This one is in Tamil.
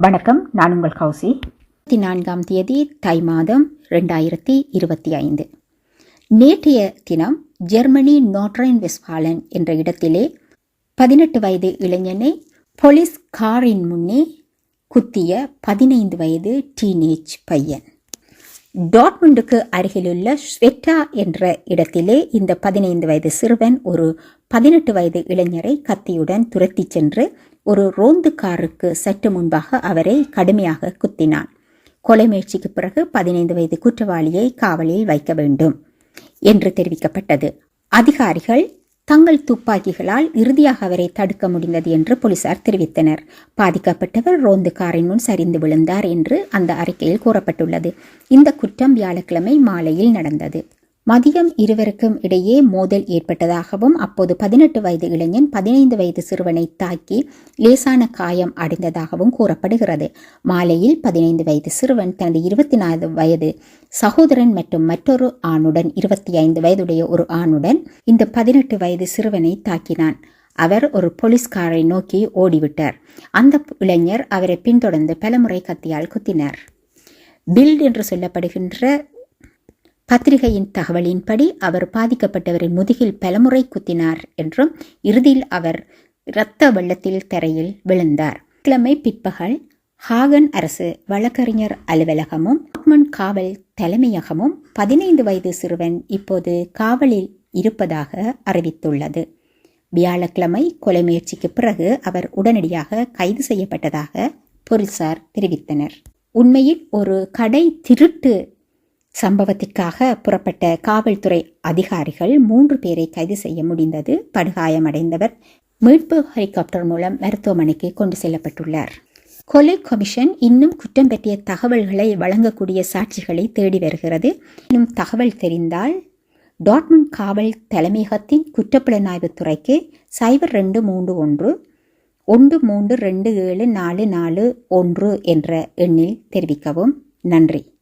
வணக்கம் நான் உங்கள் கௌசி. இருபத்தி நான்காம் தேதி தை மாதம் ரெண்டாயிரத்தி இருபத்தி ஐந்து. நேற்றைய தினம் ஜெர்மனி நோட்ரைன் வெஸ்பாலன் என்ற இடத்திலே பதினெட்டு வயது இளைஞனை போலீஸ் காரின் முன்னே குத்திய பதினைந்து வயது டீனேஜ் பையன். டாட்மண்டுக்கு அருகிலுள்ள ஸ்வெட்டா என்ற இடத்திலே இந்த பதினைந்து வயது சிறுவன் ஒரு பதினெட்டு வயது இளைஞரை கத்தியுடன் துரத்திச் சென்று ஒரு ரோந்து காருக்கு சற்று முன்பாக அவரை கடுமையாக குத்தினான். கொலை முயற்சிக்கு பிறகு பதினைந்து வயது குற்றவாளியை காவலில் வைக்க வேண்டும் என்று தெரிவிக்கப்பட்டது. அதிகாரிகள் தங்கள் துப்பாக்கிகளால் இறுதியாக அவரை தடுக்க முடிந்தது என்று போலீசார் தெரிவித்தனர். பாதிக்கப்பட்டவர் ரோந்து காரின் முன் சரிந்து விழுந்தார் என்று அந்த அறிக்கையில் கூறப்பட்டுள்ளது. இந்த குற்றம் வியாழக்கிழமை மாலையில் நடந்தது. மதியம் இருவருக்கும் இடையே மோதல் ஏற்பட்டதாகவும் அப்போது பதினெட்டு வயது இளைஞன் பதினைந்து வயது சிறுவனை தாக்கி லேசான காயம் அடைந்ததாகவும் கூறப்படுகிறது. மாலையில் பதினைந்து வயது சிறுவன் தனது இருபத்தி நாலு வயது சகோதரன் மற்றும் மற்றொரு ஆணுடன் இருபத்தி ஐந்து வயதுடைய ஒரு ஆணுடன் இந்த பதினெட்டு வயது சிறுவனை தாக்கினான். அவர் ஒரு போலீஸ்காரை நோக்கி ஓடிவிட்டார். அந்த இளைஞர் அவரை பின்தொடர்ந்து பலமுறை கத்தியால் குத்தினார். பில்ட் என்று சொல்லப்படுகின்ற பத்திரிகையின் தகவலின்படி அவர் பாதிக்கப்பட்டவரின் முதுகில் பலமுறை குத்தினார் என்றும் இறுதியில் அவர் இரத்த வெள்ளத்தில் தரையில் விழுந்தார். கிழமை பிற்பகல் ஹாகன் அரசு வழக்கறிஞர் அலுவலகமும் காவல் தலைமையகமும் பதினைந்து வயது சிறுவன் இப்போது காவலில் இருப்பதாக அறிவித்துள்ளது. வியாழக்கிழமை கொலை முயற்சிக்கு பிறகு அவர் உடனடியாக கைது செய்யப்பட்டதாக போலீசார் தெரிவித்தனர். உண்மையில் ஒரு கடை திருட்டு சம்பவத்திற்காக புறப்பட்ட காவல்துறை அதிகாரிகள் மூன்று பேரை கைது செய்ய முடிந்தது. படுகாயமடைந்தவர் மீட்பு ஹெலிகாப்டர் மூலம் மருத்துவமனைக்கு கொண்டு செல்லப்பட்டுள்ளார். கொலை கமிஷன் இன்னும் குற்றம் பற்றிய தகவல்களை வழங்கக்கூடிய சாட்சிகளை தேடி வருகிறது. இன்னும் தகவல் தெரிந்தால் டாட்மண்ட் காவல் தலைமையகத்தின் குற்றப்புலனாய்வு துறைக்கு சைபர் ரெண்டு மூன்று ஒன்று ஒன்று மூன்று ரெண்டு ஏழு நாலு நாலு ஒன்று என்ற எண்ணில் தெரிவிக்கவும். நன்றி.